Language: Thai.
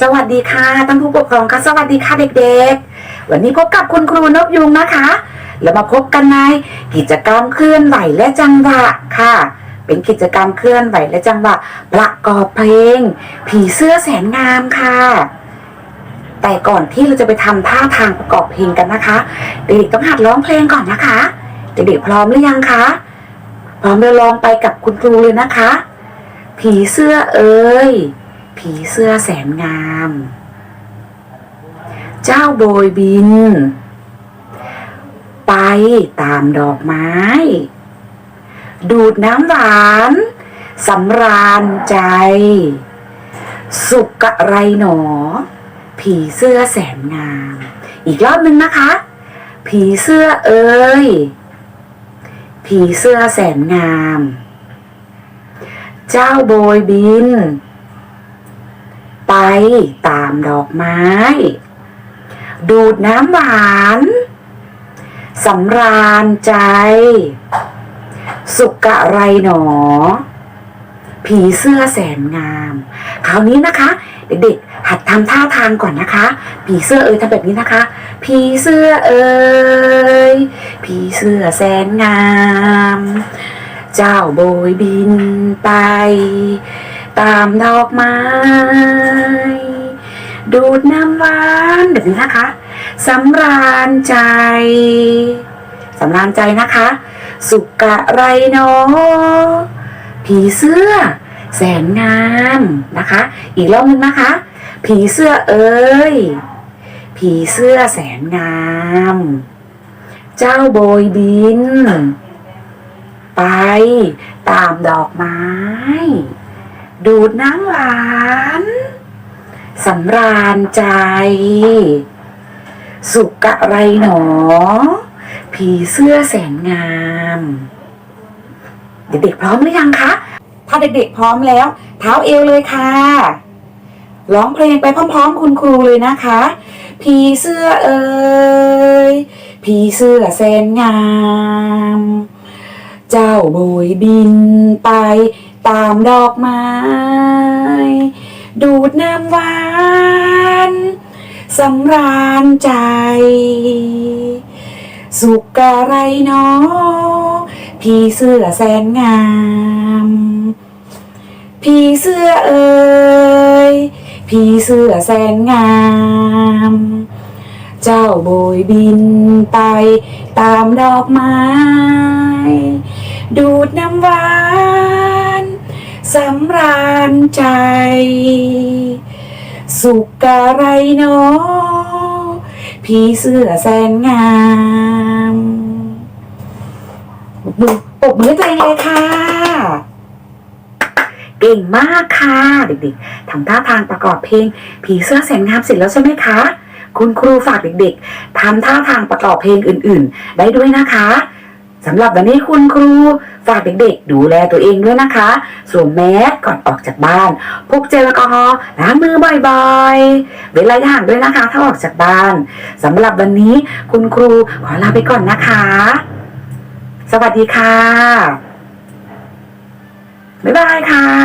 สวัสดีค่ะท่านผู้ปกครองค่ะสวัสดีค่ะเด็กๆ วันนี้พบกับคุณครูนกยุงนะคะ แล้วมาพบกันในกิจกรรมเคลื่อนไหวและจังหวะค่ะ เป็นกิจกรรมเคลื่อนไหวและจังหวะ ประกอบเพลง ผีเสื้อแสนงามค่ะ แต่ก่อนที่เราจะไปทำท่าทางประกอบเพลงกันนะคะ เด็กๆต้องหัดร้องเพลงก่อนนะคะเด็กๆพร้อมหรือยังคะพร้อมแล้วลองไปกับคุณครูเลยนะคะ ผีเสื้อเอ้ย ผีเสื้อแสนงาม เจ้าโบยบิน ไปตามดอกไม้ ดูดน้ำหวานสำราญใจ สุกกะไรหนอ ผีเสื้อแสนงาม อีกรอบหนึ่งนะคะ ผีเสื้อเอ้ย ผีเสื้อแสนงาม เจ้าโบยบิน ตามดอกไม้ ดูดน้ำหวานสำราญใจ สุกะไรหนอ ผีเสื้อแสนงาม คราวนี้นะคะ เด็กๆ หัดทำท่าทางก่อนนะคะ ผีเสื้อเอ้ยทำแบบนี้นะคะ ผีเสื้อเอ้ยผีเสื้อแสนงาม เจ้าโบยบินไป ตามดอกไม้ ดูดน้ำหวานแบบนี้นะคะสำราญใจสำราญใจนะคะ สุกะไรเนอผีเสื้อ แสนงามนะคะ อีกรอบนึงนะคะ ผีเสื้อเอ้ย ผีเสื้อแสนงาม เจ้าโบยบิน ไปตามดอกไม้ ดูดน้ำหวานสำราญใจ สุกกะไรหนอ ผีเสื้อแสนงาม เด็กๆพร้อมหรือยังคะ ถ้าเด็กๆพร้อมแล้ว เท้าเอวเลยค่ะ ร้องเพลงไปพร้อมๆ คุณครูเลยนะคะ ผีเสื้อเอ่ยผีเสื้อแสนงาม เจ้าโบยบินไป ตามดอกไม้ ดูดน้ำหวานสำราญใจ สุกกะไรเนอพี่เสื้อแสนงาม พี่เสื้อเอ่ยพี่เสื้อแสนงาม เจ้าโบยบินไปตามดอกไม้ ดูดน้ำหวาน สำราญใจ สุกกะไรเนอพี่เสื้อแสนงามปรบมือปบมือตัวเองเลยค่ะ เก่งมากค่ะเด็กๆทำท่าทางประกอบเพลง ผีเสื้อแสนงามเสร็จแล้วใช่ไหมคะ คุณครูฝากเด็กๆทำท่าทางประกอบเพลงอื่น ๆ ได้ด้วยนะคะ สำหรับวันนี้คุณครูฝากเด็กๆ ดูแลตัวเองด้วยนะคะ สวมแมสก่อนออกจากบ้าน พกเจลแอลกอฮอล์ล้างมือบ่อยๆ เว้นระยะห่างด้วยนะคะ ถ้าออกจากบ้านสำหรับวันนี้คุณครูขอลาไปก่อนนะคะ สวัสดีค่ะ บ๊ายบายค่ะ